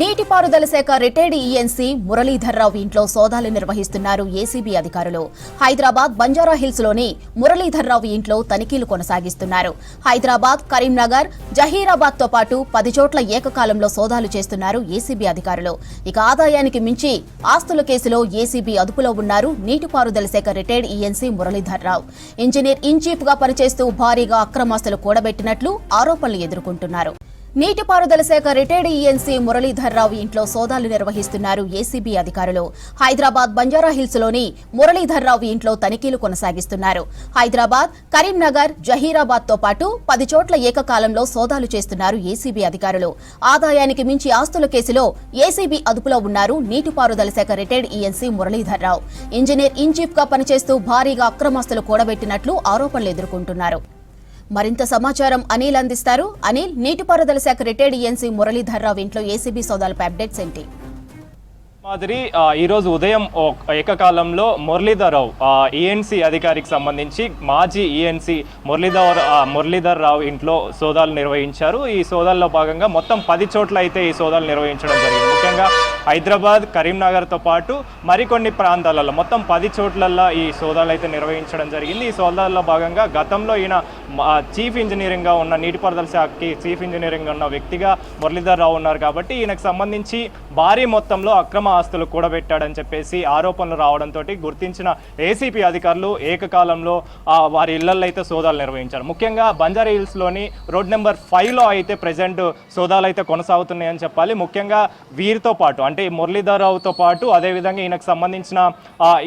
నీటిపారుదల శాఖ retired ENC Muralidhar Rao ఇంట్లో సోదాలు నిర్వహిస్తున్నారు ఏసీబీ అధికారులు. హైదరాబాద్ బంజారా హిల్స్లోని మురళీధర్రావు ఇంట్లో తనిఖీలు కొనసాగిస్తున్నారు. హైదరాబాద్ కరీంనగర్ జహీరాబాద్తో పాటు పది చోట్ల ఏకకాలంలో సోదాలు చేస్తున్నారు ఏసీబీ అధికారులు. ఇక ఆదాయానికి మించి ఆస్తుల కేసులో ఏసీబీ అదుపులో ఉన్నారు నీటిపారుదల శాఖ retired ENC Muralidhar Rao. Engineer in చీఫ్గా పనిచేస్తూ భారీగా అక్రమాస్తులు కూడబెట్టినట్లు ఆరోపణలు ఎదుర్కొంటున్నారు. నీటిపారుదల శాఖ రిటైర్డ్ ఈఎన్సీ మురళీధర్రావు ఇంట్లో సోదాలు నిర్వహిస్తున్నారు ఏసీబీ అధికారులు. హైదరాబాద్ బంజారాహిల్స్లోని మురళీధర్రావు ఇంట్లో తనిఖీలు కొనసాగిస్తున్నారు. హైదరాబాద్ కరీంనగర్ జహీరాబాద్తో పాటు పది చోట్ల ఏకకాలంలో సోదాలు చేస్తున్నారు ఏసీబీ అధికారులు. ఆదాయానికి మించి ఆస్తుల కేసులో ఏసీబీ అదుపులో ఉన్నారు నీటిపారుదల శాఖ retired ENC Muralidhar Rao. Engineer in చీఫ్గా పనిచేస్తూ భారీగా అక్రమాస్తులు కూడబెట్టినట్లు ఆరోపణలు ఎదుర్కొంటున్నారు. మరింత సమాచారం అనిల్ అందిస్తారు. అనిల్ నీటిపారుదల శాఖ రిటైర్డ్ ఈఎన్సీ మురళీధర్రావు ఇంట్లో ఏసీబీ సోదాలపై అప్డేట్స్ ఏంటి? మాదిరి ఈరోజు ఉదయం ఓ- ఏకకాలంలో మురళీధర్రావు ఈఎన్సీ అధికారికి సంబంధించి మాజీ ఈఎన్సీ మురళీధర్ మురళీధర్ రావు ఇంట్లో సోదాలు నిర్వహించారు. ఈ సోదాల్లో భాగంగా మొత్తం పది చోట్ల అయితే ఈ సోదాలు నిర్వహించడం జరిగింది. ముఖ్యంగా హైదరాబాద్ కరీంనగర్తో పాటు మరికొన్ని ప్రాంతాలలో మొత్తం పది చోట్లల్లో ఈ సోదాలు అయితే నిర్వహించడం జరిగింది. ఈ సోదాల్లో భాగంగా గతంలో ఈయన చీఫ్ ఇంజనీరింగ్గా ఉన్న నీటిపారుదల శాఖకి చీఫ్ ఇంజనీరింగ్ ఉన్న వ్యక్తిగా మురళీధర్ రావు ఉన్నారు కాబట్టి ఈయనకు సంబంధించి భారీ మొత్తంలో అక్రమ ఆస్తులు కూడబెట్టాడని చెప్పేసి ఆరోపణలు రావడంతో గుర్తించిన ఏసీపీ అధికారులు ఏకకాలంలో వారి ఇళ్ళలో అయితే సోదాలు నిర్వహించారు. ముఖ్యంగా బంజారా హిల్స్లోని రోడ్ నెంబర్ ఫైవ్లో అయితే ప్రజెంట్ సోదాలు అయితే కొనసాగుతున్నాయని చెప్పాలి. ముఖ్యంగా వీరితో పాటు అంటే మురళీధరరావుతో పాటు అదేవిధంగా ఈయనకు సంబంధించిన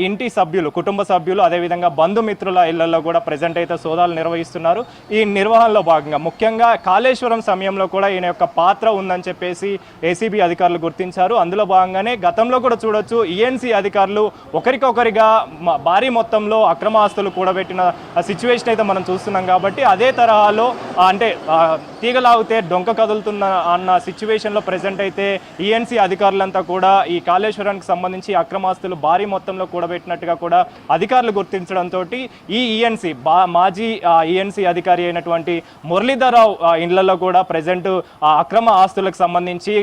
ఇంటి సభ్యులు కుటుంబ సభ్యులు అదేవిధంగా బంధుమిత్రుల ఇళ్ళలో కూడా ప్రజెంట్ అయితే సోదాలు నిర్వహిస్తున్నారు. ఈ నిర్వహణలో భాగంగా ముఖ్యంగా కాళేశ్వరం సమయంలో కూడా ఈయన యొక్క పాత్ర ఉందని చెప్పేసి ఏసీబీ అధికారులు గుర్తించారు. అందులో భాగంగానే గతంలో కూడా చూడొచ్చు ఈఎన్సీ అధికారులు ఒకరికొకరిగా భారీ మొత్తంలో అక్రమ ఆస్తులు కూడబెట్టిన సిచ్యువేషన్ అయితే మనం చూస్తున్నాం కాబట్టి అదే తరహాలో అంటే తీగలాగితే డొంక కదులుతున్న అన్న సిచ్యువేషన్లో ప్రజెంట్ అయితే ఈఎన్సీ అధికారులంతా కూడా ఈ కాళేశ్వరానికి సంబంధించి అక్రమాస్తులు భారీ మొత్తంలో కూడబెట్టినట్టుగా కూడా అధికారులు గుర్తించడంతో ఈ ఈఎన్సీ బా మాజీ ఈఎన్సీ అధికారి అయినటువంటి మురళీధరరావు ఇండ్లలో కూడా ప్రజెంట్ అక్రమ ఆస్తులకు సంబంధించి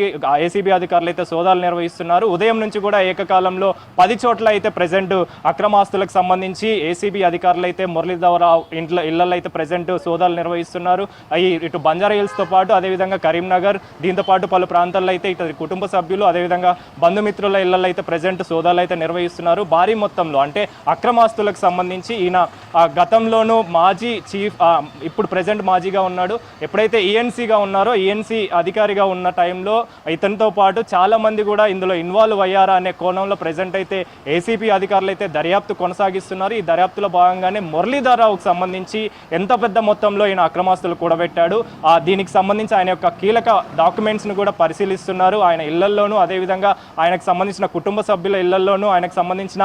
ఏసీబీ అధికారులు అయితే సోదాలు నిర్వహిస్తున్నారు. ఉదయం నుంచి కూడా ఏకకాలంలో పది చోట్ల అయితే ప్రజెంట్ అక్రమ ఆస్తులకు సంబంధించి ఏసీబీ అధికారులు అయితే మురళీధరరావు ఇండ్ల ఇళ్ళలో అయితే ప్రజెంట్ సోదాలు నిర్వహిస్తున్నారు. అవి ఇటు బంజారా హిల్స్తో పాటు అదేవిధంగా కరీంనగర్ దీంతో పాటు పలు ప్రాంతాల్లో అయితే ఇటు కుటుంబ సభ్యులు అదేవిధంగా బంధుమిత్రుల ఇళ్ళలో అయితే ప్రజెంట్ సోదాలు అయితే నిర్వహిస్తున్నారు. భారీ మొత్తంలో అంటే అక్రమాస్తులకు సంబంధించి ఈయన ఆ, గతంలోనూ మాజీ చీఫ్ ఇప్పుడు ప్రజెంట్ మాజీగా ఉన్నాడు. ఎప్పుడైతే ఈఎన్సీగా ఉన్నారో ఈఎన్సీ అధికారిగా ఉన్న టైంలో ఇతనితో పాటు చాలా మంది కూడా ఇందులో ఇన్వాల్వ్ అయ్యారా అనే కోణంలో ప్రజెంట్ అయితే ఏసీపీ అధికారులు అయితే దర్యాప్తు కొనసాగిస్తున్నారు. ఈ దర్యాప్తులో భాగంగానే మురళీధరరావుకు సంబంధించి ఎంత పెద్ద మొత్తంలో ఈయన అక్రమాస్తులు కూడబెట్టాడు ఆ, దీనికి సంబంధించి ఆయన యొక్క కీలక డాక్యుమెంట్స్ను కూడా పరిశీలిస్తున్నారు. ఆయన ఇళ్ళల్లోనూ అదేవిధంగా ఆయనకు సంబంధించిన కుటుంబ సభ్యుల ఇళ్ళల్లోనూ ఆయనకు సంబంధించిన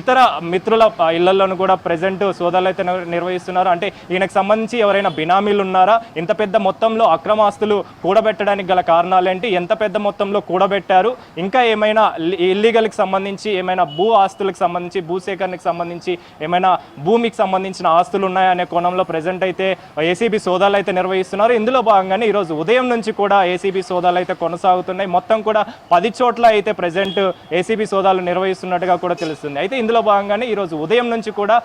ఇతర మిత్రుల ఇళ్ళల్లోనూ కూడా ప్రజెంట్ సోదాలు అయితే నిర్వహిస్తున్నారు. అంటే ఈయనకు సంబంధించి ఎవరైనా బినామీలు ఉన్నారా? ఇంత పెద్ద మొత్తంలో అక్రమ ఆస్తులు కూడబెట్టడానికి గల కారణాలేంటి? ఎంత పెద్ద మొత్తంలో కూడబెట్టారు? ఇంకా ఏమైనా ఇల్లీగల్కి సంబంధించి ఏమైనా భూ ఆస్తులకు సంబంధించి భూసేకరణకు సంబంధించి ఏమైనా భూమికి సంబంధించిన ఆస్తులు ఉన్నాయా అనే కోణంలో ప్రజెంట్ అయితే ఏసీబీ సోదాలు అయితే నిర్వహిస్తున్నారు. ఇందులో భాగంగానే ఈరోజు ఉదయం నుంచి కూడా ఏసీబీ సోదాలు అయితే కొనసాగుతున్నాయి. మొత్తం కూడా పది చోట్ల అయితే ప్రజెంట్ ఏసీబీ సోదాలు నిర్వహిస్తున్నట్టుగా కూడా తెలుస్తుంది. అయితే ఇందులో భాగంగానే ఈరోజు ఉదయం నుంచి కూడా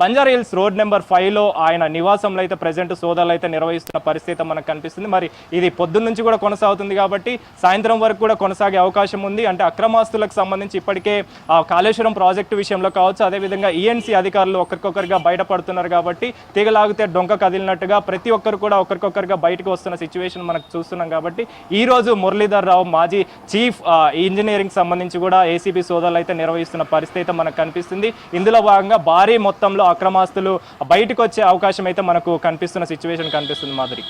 బంజారా హిల్స్ రోడ్ నెంబర్ ఫైవ్లో ఆయన నివాసంలో అయితే ప్రజెంట్ సోదాలు అయితే నిర్వహిస్తున్న పరిస్థితి మనకు కనిపిస్తుంది. మరి ఇది పొద్దున్న నుంచి కూడా కొనసాగుతుంది కాబట్టి సాయంత్రం వరకు కూడా కొనసాగే అవకాశం ఉంది. అంటే అక్రమాస్తులకు సంబంధించి ఇప్పటికే ఆ, కాళేశ్వరం ప్రాజెక్టు విషయంలో కావచ్చు. అదేవిధంగా ఈఎన్సీ అధికారులు ఒకరికొకరిగా బయటపడుతున్నారు కాబట్టి తీగలాగితే డొంక కదిలినట్టుగా ప్రతి ఒక్కరు కూడా ఒకరికొకరిగా బయటకు వస్తున్న సిచ్యువేషన్ మనకు చూస్తున్నాం కాబట్టి ఈ రోజు మురళీధర్ రావు మాజీ చీఫ్ ఇంజనీరింగ్ సంబంధించి కూడా ఏసీబీ సోదాలు అయితే నిర్వహిస్తున్న పరిస్థితి అయితే మనకు కనిపిస్తుంది. ఇందులో భాగంగా భారీ మొత్తంలో అక్రమాస్తులు బయటకు వచ్చే అవకాశం అయితే మనకు కనిపిస్తున్న సిచ్యువేషన్ కనిపిస్తుంది మాదిరి